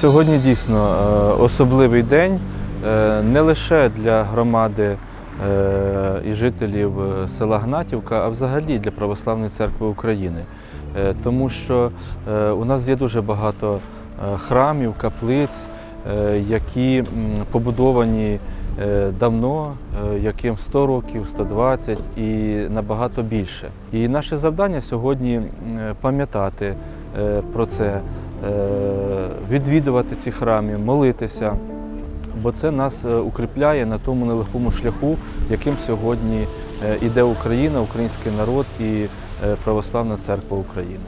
Сьогодні дійсно е, особливий день е, не лише для громади е, і жителів села Гнатівка, а взагалі для Православної церкви України. Тому що у нас є дуже багато храмів, каплиць, які побудовані давно, яким 100 років, 120 і набагато більше. І наше завдання сьогодні пам'ятати про це, відвідувати ці храми, молитися, бо це нас е, укріпляє на тому нелегкому шляху, яким сьогодні е, іде Україна, український народ і е, Православна Церква України.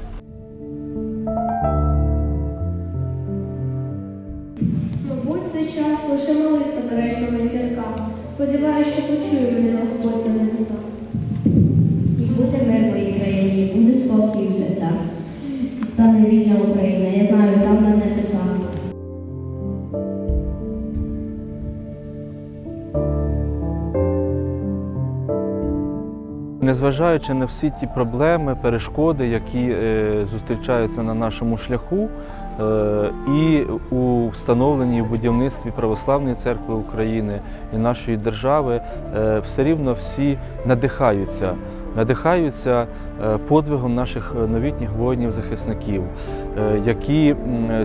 Мабуть, цей час лише молитва гречними віркам. Сподіваюсь, що почує мене Господь на небесах. І буде мир в моїй країні, буде спокій у серцях. Стане вільна Україна, Незважаючи на всі ті проблеми, перешкоди, які е, зустрічаються на нашому шляху, е, і у встановленні в будівництві Православної церкви України і нашої держави, е, все рівно всі надихаються. Надихаються подвигом наших новітніх воїнів-захисників, які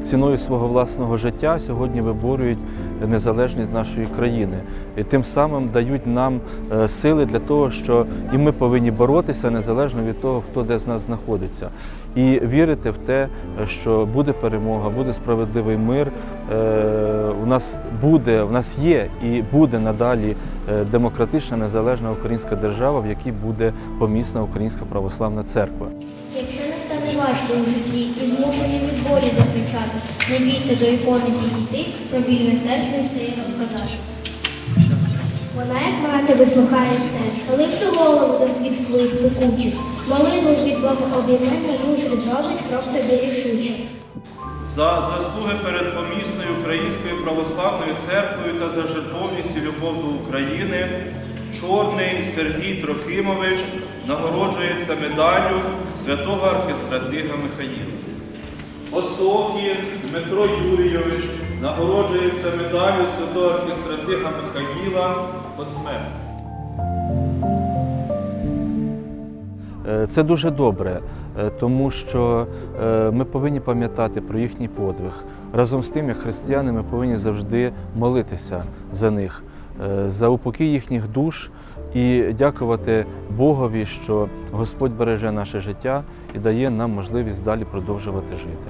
ціною свого власного життя сьогодні виборюють незалежність нашої країни і тим самим дають нам е, сили для того, що і ми повинні боротися незалежно від того, хто де з нас знаходиться, і вірити в те, що буде перемога, буде справедливий мир. Е, У нас буде, у нас є і буде надалі е, демократична незалежна українська держава, в якій буде помісна Українська православна церква. Важко у житті і змушені від болі закричати, не бійся до ікони підійти, про вільне серце все їй розкажеш. Вона, як мати, вислухає все, схиливши голову до слів своїх пекучих, молитву від Бога обіймення змушить зробить крок тобі рішуче. за заслуги перед помісною Українською православною церквою та за жертовність і любов до України, Чорний Сергій Трохимович нагороджується медаллю святого архістратига Михаїла. Осокін Дмитро Юрійович нагороджується медаллю святого архістратига Михаїла посмертно. Е, Це дуже добре, е, тому що е, ми повинні пам'ятати про їхній подвиг. Разом з тим, як християни, ми повинні завжди молитися за них, за упокій їхніх душ і дякувати Богові, що Господь береже наше життя і дає нам можливість далі продовжувати жити.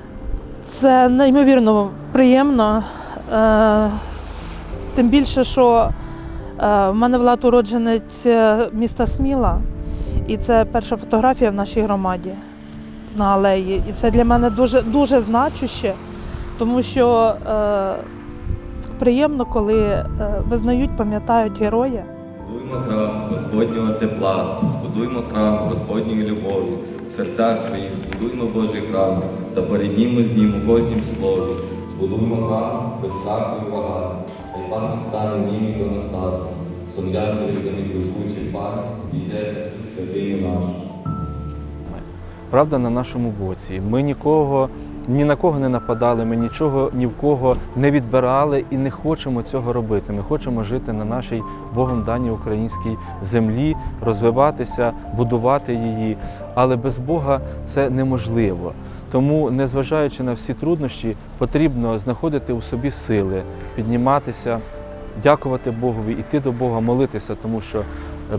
Це неймовірно приємно. Е, Тим більше, що е, в мене Влад уродженець е, міста Сміла, і це перша фотографія в нашій громаді на алеї. І це для мене дуже, дуже значуще, тому що е, приємно, коли е, визнають, пам'ятають героя. Збудуймо храм Господнього тепла, збудуймо храм Господньої любові, в серцях своїх збудуймо Божий храм та поріднімо з ним у кожнім слові. Збудуймо храм без страху і вагань, хай пан стане ним і до настасу, сумляння відданих блискучий пан, зійде святий наш. Правда на нашому боці. Ми нікого ні на кого не нападали, ми нічого ні в кого не відбирали і не хочемо цього робити. Ми хочемо жити на нашій Богом даній українській землі, розвиватися, будувати її. Але без Бога це неможливо. Тому, незважаючи на всі труднощі, потрібно знаходити у собі сили, підніматися, дякувати Богові, йти до Бога, молитися, тому що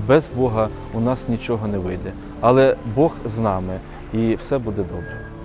без Бога у нас нічого не вийде. Але Бог з нами і все буде добре.